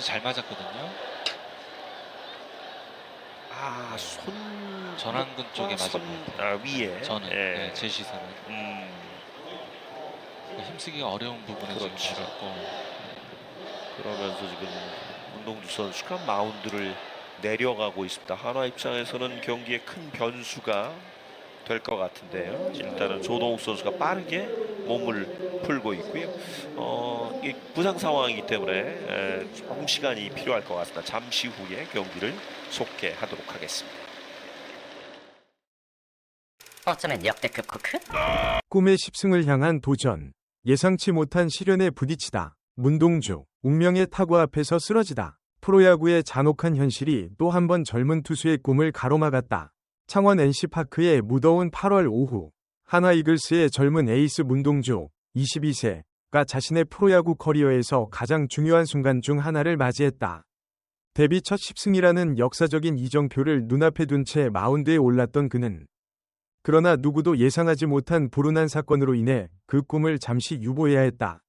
굉장히 잘 맞았거든요. 아, 손 전완근 쪽에 맞은 손것 같아요. 아, 위에. 저는 예. 네, 제 시선은 음, 힘쓰기가 어려운 부분에 그렇죠. 지금 맞았고 그러면서 지금 문동주 선수가 마운드를 내려가고 있습니다. 한화 입장에서는 경기에 큰 변수가 될 것 같은데요. 일단은 조동욱 선수가 빠르게 몸을 풀고 있고요. 어, 이 부상 상황이기 때문에 에, 조금 시간이 필요할 것 같습니다. 잠시 후에 경기를 속개하도록 하겠습니다. 어쩌면 역대급 코크? 꿈의 10승을 향한 도전. 예상치 못한 시련에 부딪히다. 문동주, 운명의 타구 앞에서 쓰러지다. 프로야구의 잔혹한 현실이 또 한 번 젊은 투수의 꿈을 가로막았다. 창원 NC파크의 무더운 8월 오후. 하나 이글스의 젊은 에이스 문동주, 22세가 자신의 프로야구 커리어에서 가장 중요한 순간 중 하나를 맞이했다. 데뷔 첫 10승이라는 역사적인 이정표를 눈앞에 둔 채 마운드에 올랐던 그는 그러나 누구도 예상하지 못한 불운한 사건으로 인해 그 꿈을 잠시 유보해야 했다.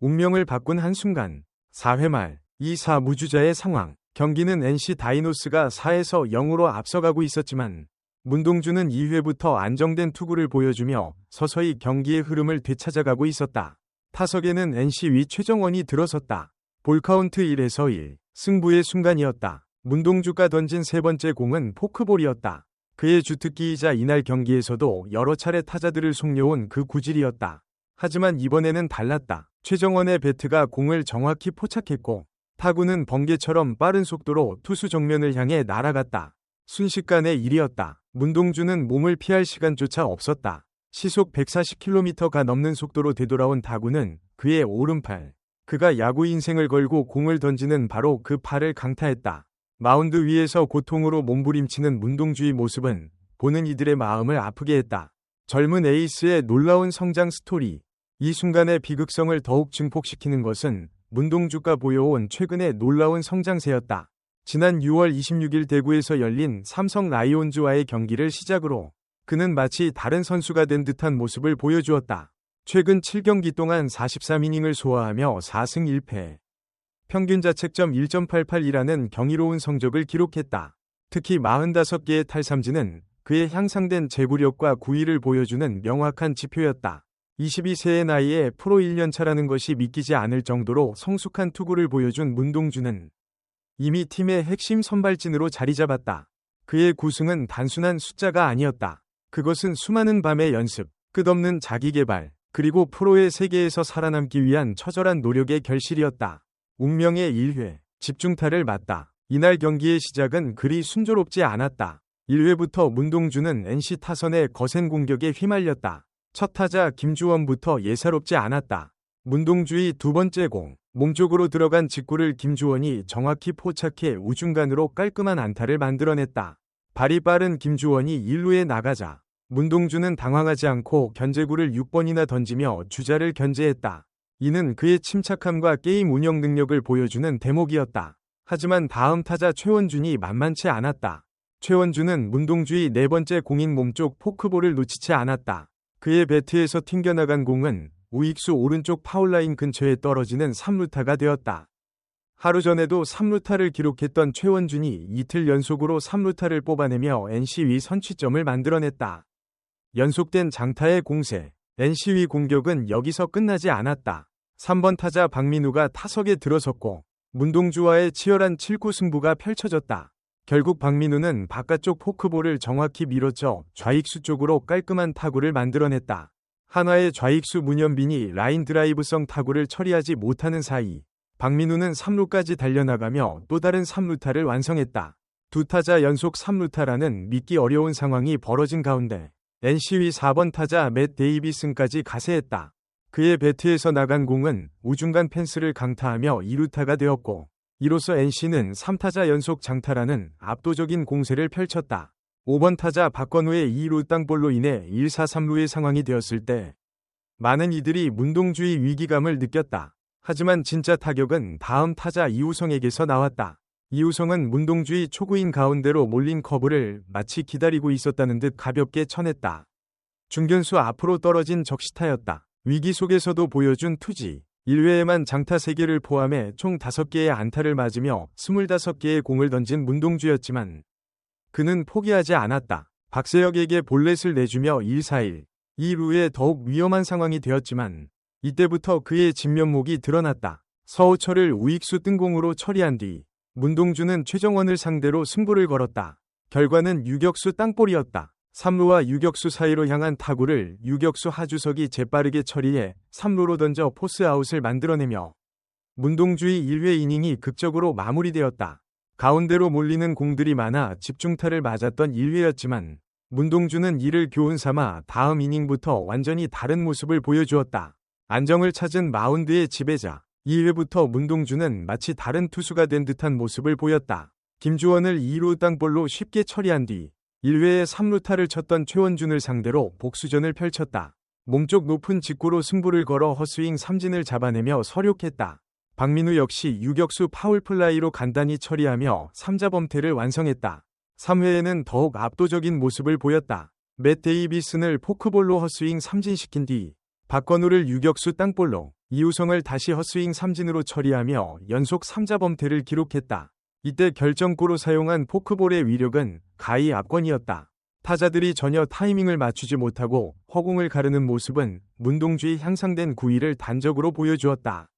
운명을 바꾼 한순간 4회 말 2사 무주자의 상황 경기는 NC 다이노스가 4에서 0으로 앞서가고 있었지만 문동주는 2회부터 안정된 투구를 보여주며 서서히 경기의 흐름을 되찾아가고 있었다. 타석에는 NC 위 최정원이 들어섰다. 볼카운트 1에서 1 승부의 순간이었다. 문동주가 던진 세 번째 공은 포크볼이었다. 그의 주특기이자 이날 경기에서도 여러 차례 타자들을 속려온 그 구질이었다. 하지만 이번에는 달랐다. 최정원의 배트가 공을 정확히 포착했고 타구는 번개처럼 빠른 속도로 투수 정면을 향해 날아갔다. 순식간의 일이었다. 문동주는 몸을 피할 시간조차 없었다. 시속 140km가 넘는 속도로 되돌아온 타구는 그의 오른팔. 그가 야구 인생을 걸고 공을 던지는 바로 그 팔을 강타했다. 마운드 위에서 고통으로 몸부림치는 문동주의 모습은 보는 이들의 마음을 아프게 했다. 젊은 에이스의 놀라운 성장 스토리. 이 순간의 비극성을 더욱 증폭시키는 것은 문동주가 보여온 최근의 놀라운 성장세였다. 지난 6월 26일 대구에서 열린 삼성 라이온즈와의 경기를 시작으로 그는 마치 다른 선수가 된 듯한 모습을 보여주었다. 최근 7경기 동안 43이닝을 소화하며 4승 1패. 평균 자책점 1.88이라는 경이로운 성적을 기록했다. 특히 45개의 탈삼진은 그의 향상된 제구력과 구위를 보여주는 명확한 지표였다. 22세의 나이에 프로 1년차라는 것이 믿기지 않을 정도로 성숙한 투구를 보여준 문동주는 이미 팀의 핵심 선발진으로 자리 잡았다. 그의 구승은 단순한 숫자가 아니었다. 그것은 수많은 밤의 연습, 끝없는 자기 개발, 그리고 프로의 세계에서 살아남기 위한 처절한 노력의 결실이었다. 운명의 1회, 집중타를 맞다. 이날 경기의 시작은 그리 순조롭지 않았다. 1회부터 문동주는 NC 타선의 거센 공격에 휘말렸다. 첫 타자 김주원부터 예사롭지 않았다. 문동주의 두 번째 공, 몸쪽으로 들어간 직구를 김주원이 정확히 포착해 우중간으로 깔끔한 안타를 만들어냈다. 발이 빠른 김주원이 1루에 나가자 문동주는 당황하지 않고 견제구를 6번이나 던지며 주자를 견제했다. 이는 그의 침착함과 게임 운영 능력을 보여주는 대목이었다. 하지만 다음 타자 최원준이 만만치 않았다. 최원준은 문동주의 네 번째 공인 몸쪽 포크볼을 놓치지 않았다. 그의 배트에서 튕겨나간 공은 우익수 오른쪽 파울라인 근처에 떨어지는 3루타가 되었다. 하루 전에도 3루타를 기록했던 최원준이 이틀 연속으로 3루타를 뽑아내며 NC위 선취점을 만들어냈다. 연속된 장타의 공세, NC위 공격은 여기서 끝나지 않았다. 3번 타자 박민우가 타석에 들어섰고 문동주와의 치열한 7구 승부가 펼쳐졌다. 결국 박민우는 바깥쪽 포크볼을 정확히 밀어쳐 좌익수 쪽으로 깔끔한 타구를 만들어냈다. 한화의 좌익수 문현빈이 라인 드라이브성 타구를 처리하지 못하는 사이 박민우는 3루까지 달려나가며 또 다른 3루타를 완성했다. 두 타자 연속 3루타라는 믿기 어려운 상황이 벌어진 가운데 NC위 4번 타자 맷 데이비슨까지 가세했다. 그의 배트에서 나간 공은 우중간 펜스를 강타하며 2루타가 되었고 이로써 NC는 3타자 연속 장타라는 압도적인 공세를 펼쳤다. 5번 타자 박건우의 2루 땅볼로 인해 1사 3루의 상황이 되었을 때 많은 이들이 문동주의 위기감을 느꼈다. 하지만 진짜 타격은 다음 타자 이우성에게서 나왔다. 이우성은 문동주의 초구인 가운데로 몰린 커브를 마치 기다리고 있었다는 듯 가볍게 쳐냈다. 중견수 앞으로 떨어진 적시타였다. 위기 속에서도 보여준 투지. 1회에만 장타 3개를 포함해 총 5개의 안타를 맞으며 25개의 공을 던진 문동주였지만 그는 포기하지 않았다. 박세혁에게 볼넷을 내주며 1-4-1. 2루에 더욱 위험한 상황이 되었지만 이때부터 그의 진면목이 드러났다. 서우철을 우익수 뜬공으로 처리한 뒤 문동주는 최정원을 상대로 승부를 걸었다. 결과는 유격수 땅볼이었다. 3루와 유격수 사이로 향한 타구를 유격수 하주석이 재빠르게 처리해 3루로 던져 포스아웃을 만들어내며 문동주의 1회 이닝이 극적으로 마무리되었다. 가운데로 몰리는 공들이 많아 집중타를 맞았던 1회였지만 문동주는 이를 교훈 삼아 다음 이닝부터 완전히 다른 모습을 보여주었다. 안정을 찾은 마운드의 지배자. 2회부터 문동주는 마치 다른 투수가 된 듯한 모습을 보였다. 김주원을 2루 땅볼로 쉽게 처리한 뒤 1회에 3루타를 쳤던 최원준을 상대로 복수전을 펼쳤다. 몸쪽 높은 직구로 승부를 걸어 헛스윙 삼진을 잡아내며 서력했다. 박민우 역시 유격수 파울플라이로 간단히 처리하며 3자 범퇴를 완성했다. 3회에는 더욱 압도적인 모습을 보였다. 맷 데이비슨을 포크볼로 헛스윙 삼진시킨 뒤 박건우를 유격수 땅볼로 이우성을 다시 헛스윙 삼진으로 처리하며 연속 3자 범퇴를 기록했다. 이때 결정골로 사용한 포크볼의 위력은 가히 압권이었다. 타자들이 전혀 타이밍을 맞추지 못하고 허공을 가르는 모습은 문동주의 향상된 구위를 단적으로 보여주었다.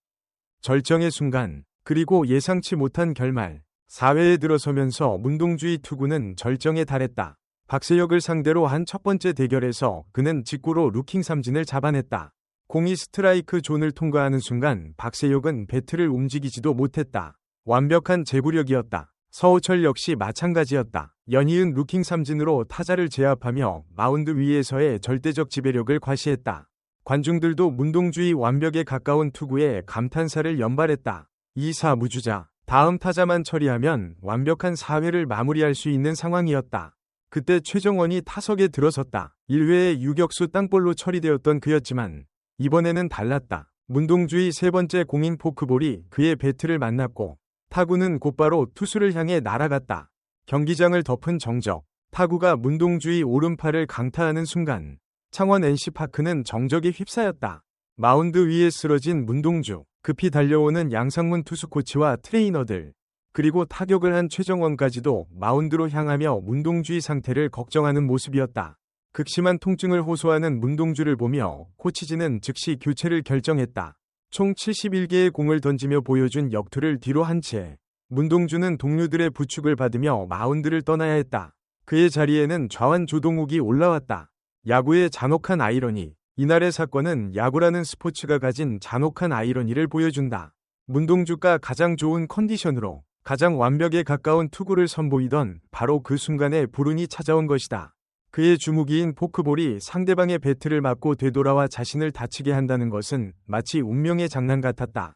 절정의 순간, 그리고 예상치 못한 결말. 4회에 들어서면서 문동주의 투구는 절정에 달했다. 박세혁을 상대로 한 첫 번째 대결에서 그는 직구로 루킹 삼진을 잡아냈다. 공이 스트라이크 존을 통과하는 순간 박세혁은 배트를 움직이지도 못했다. 완벽한 제구력이었다. 서우철 역시 마찬가지였다. 연이은 루킹 삼진으로 타자를 제압하며 마운드 위에서의 절대적 지배력을 과시했다. 관중들도 문동주의 완벽에 가까운 투구에 감탄사를 연발했다. 2사 무주자. 다음 타자만 처리하면 완벽한 4회를 마무리할 수 있는 상황이었다. 그때 최정원이 타석에 들어섰다. 1회에 유격수 땅볼로 처리되었던 그였지만 이번에는 달랐다. 문동주의 세 번째 공인 포크볼이 그의 배트를 만났고 타구는 곧바로 투수를 향해 날아갔다. 경기장을 덮은 정적. 타구가 문동주의 오른팔을 강타하는 순간 창원 NC파크는 정적에 휩싸였다. 마운드 위에 쓰러진 문동주. 급히 달려오는 양상문 투수 코치와 트레이너들. 그리고 타격을 한 최정원까지도 마운드로 향하며 문동주의 상태를 걱정하는 모습이었다. 극심한 통증을 호소하는 문동주를 보며 코치진은 즉시 교체를 결정했다. 총 71개의 공을 던지며 보여준 역투를 뒤로 한 채 문동주는 동료들의 부축을 받으며 마운드를 떠나야 했다. 그의 자리에는 좌완 조동욱이 올라왔다. 야구의 잔혹한 아이러니. 이날의 사건은 야구라는 스포츠가 가진 잔혹한 아이러니를 보여준다. 문동주가 가장 좋은 컨디션으로 가장 완벽에 가까운 투구를 선보이던 바로 그 순간에 불운이 찾아온 것이다. 그의 주무기인 포크볼이 상대방의 배트를 맞고 되돌아와 자신을 다치게 한다는 것은 마치 운명의 장난 같았다.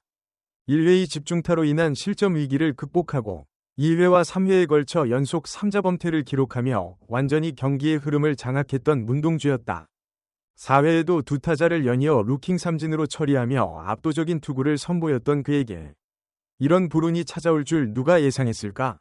1회의 집중타로 인한 실점 위기를 극복하고 2회와 3회에 걸쳐 연속 3자 범퇴를 기록하며 완전히 경기의 흐름을 장악했던 문동주였다. 4회에도 두 타자를 연이어 루킹 삼진으로 처리하며 압도적인 투구를 선보였던 그에게 이런 불운이 찾아올 줄 누가 예상했을까?